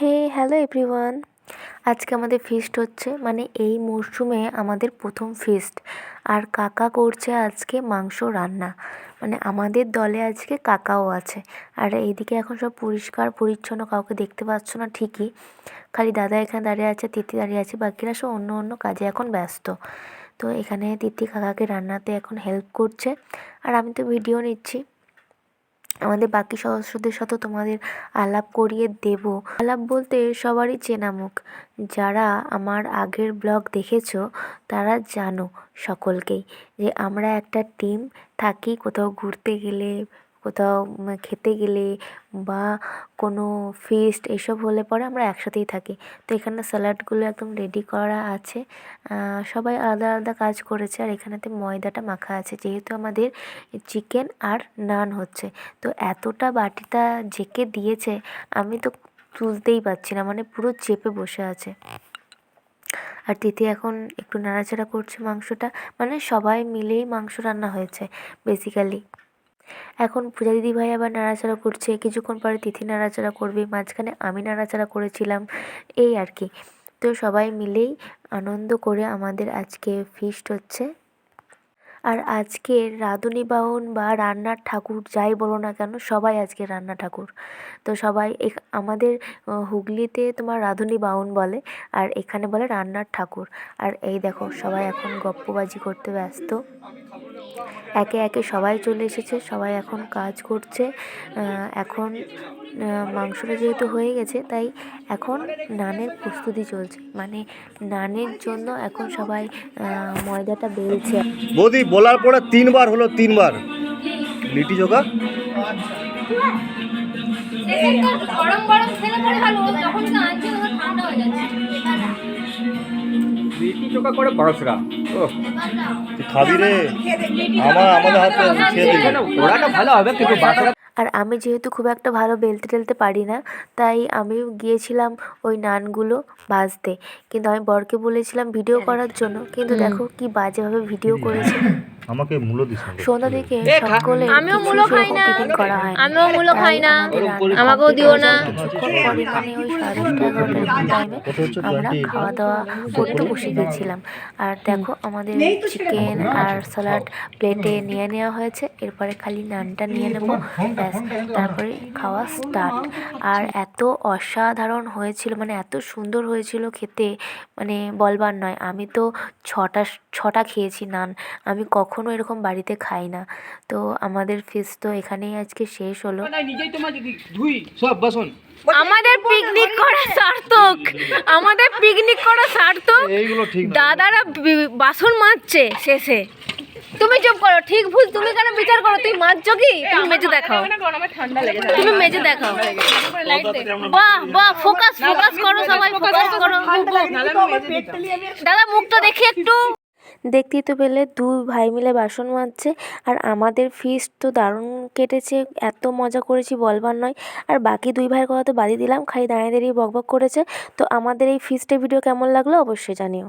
হে hello everyone আজকে আমাদের feast হচ্ছে মানে এই মরশুমে আমাদের প্রথম ফিস্ট আর কাকা করছে আজকে মাংস রান্না। মানে আমাদের দলে আজকে কাকাও আছে। আর এইদিকে এখন সব পরিষ্কার, পরিচ্ছন্ন, কাউকে দেখতে পাচ্ছ না ঠিকই। খালি দাদা এখানে দাঁড়িয়ে আছে তিথি দাঁড়িয়ে আছে, বাকিরা সব অন্য অন্য কাজে এখন ব্যস্ত। তো এখানে তিথি কাকাকে রান্নাতে এখন হেল্প করছে। আর আমি তো ভিডিও নিচ্ছি। আমাদের বাকি সদস্যদের সাথে তোমাদের আলাপ করিয়ে দেব। আলাপ বলতে সবারই চেনা মুখ। যারা আমার আগের ব্লগ দেখেছ, তারা জানো সকলকেই যে আমরা একটা টিম থাকি কোথাও ঘুরতে গেলে কোথাও খেতে গেলে বা কোনো ফিস্ট এসব হলে পরে আমরা একসাথেই থাকি। তো এখানে স্যালাডগুলো একদম রেডি করা আছে। সবাই আলাদা আলাদা কাজ করেছে আর এখানেতে ময়দাটা মাখা আছে। যেহেতু আমাদের চিকেন আর নান হচ্ছে। তো এতটা বাটিটা জেকে দিয়েছে, আমি তো তুলতেই পারছি না। মানে পুরো চেপে বসে আছে। আর তিথি এখন একটু নাড়াচাড়া করছে মাংসটা। মানে সবাই মিলেই মাংস রান্না হয়েছে বেসিক্যালি এখন পূজা দিদিভাই আবার নাড়াচাড়া করছে। কিছুক্ষণ পরে তিথি নাড়াচাড়া করবে, মাঝখানে আমি নাড়াচাড়া করেছিলাম। এই আর কি। তো সবাই মিলেই আনন্দ করে আমাদের আজকে ফিস্ট হচ্ছে। আর আজকের রাঁধুনি বাহন বা রান্নার ঠাকুর যাই বলো না কেন, সবাই আজকে রান্না ঠাকুর। তো সবাই আমাদের হুগলিতে তোমার রাঁধুনি বাউন বলে, আর এখানে বলে রান্নার ঠাকুর। আর এই দেখো, সবাই এখন গপ্পবাজি করতে ব্যস্ত। একে একে সবাই চলে এসেছে সবাই এখন কাজ করছে। এখন মাংসটা যেহেতু হয়ে গেছে তাই এখন নানের প্রস্তুতি চলছে। মানে নানের জন্য এখন সবাই ময়দাটা বেলছে। বৌদি বলার পরে তিনবার হলো তিনবার। লিটি চোখা গরম গরম খেলে পরে ভালো যখন না আনছে তখন ঠান্ডা হয়ে যাচ্ছে। লিটি চোখা করে পড়াশোনা। খাবি রে। আমার আমাদের হাতে খেয়ে দিবি। ওরাটা ভালো হবে কিন্তু বাচ্চারা আর আমি যেহেতু খুব একটা ভালো বেলতে টেলতে পারি না তাই আমি গিয়েছিলাম ওই নানগুলো বাজতে কিন্তু আমি বরকে বলেছিলাম ভিডিও করার জন্য। কিন্তু দেখো কি বাজেভাবে ভিডিও করেছে। আমাকে মূল্য দিস না। সন্ধ্যা থেকে সকলে আমিও মূলো খাই না। করা হয়। আমিও মূলো খাই না। আমাকেও দিও না। কিছুক্ষণ পরে ওই সাড়ে টাইমে আমরা খাওয়া দাওয়া করতে বসে গেছিলাম। আর দেখো আমাদের চিকেন আর স্যালাড প্লেটে নিয়ে নেওয়া হয়েছে। এরপরে খালি নানটা নিয়ে নেব। ব্যাস তারপরে খাওয়া স্টার্ট আর এত অসাধারণ হয়েছিল মানে এত সুন্দর হয়েছিল খেতে মানে বলবার নয়। আমি তো ছটা ছটা খেয়েছি নান। আমি কখনো এরকম বাড়িতে খাই না। তো আমাদের ফিস তো এখানেই আজকে শেষ হলো। নিজেই তোমার ধুই সব বাসন। আমাদের পিকনিক করা সার্থক। আমাদের পিকনিক করা সার্থক। এইগুলো ঠিক না। দাদারা বাসন মাজছে শেষে। তুমি চুপ করো ঠিক ভুল তুমি কেন বিচার করো? তুমি মাজছো কি? তুমি মেজে দেখাও। তুমি মেজে দেখাও। বাহ বাহ ফোকাস ফোকাস করো সবাই ফোকাস করো। দাদা মুখটা দেখি একটু। দেখতেই তো পেলে দুই ভাই মিলে বাসন মাজছে। আর আমাদের ফিস্ট তো দারুণ কেটেছে, এত মজা করেছি বলবার নয়। আর বাকি দুই ভাইয়ের কথা তো বাদই দিলাম, খালি দাঁড়িয়ে দাঁড়িয়ে বকবক করেছে। তো আমাদের এই ফিস্টের ভিডিও কেমন লাগল অবশ্যই জানিও।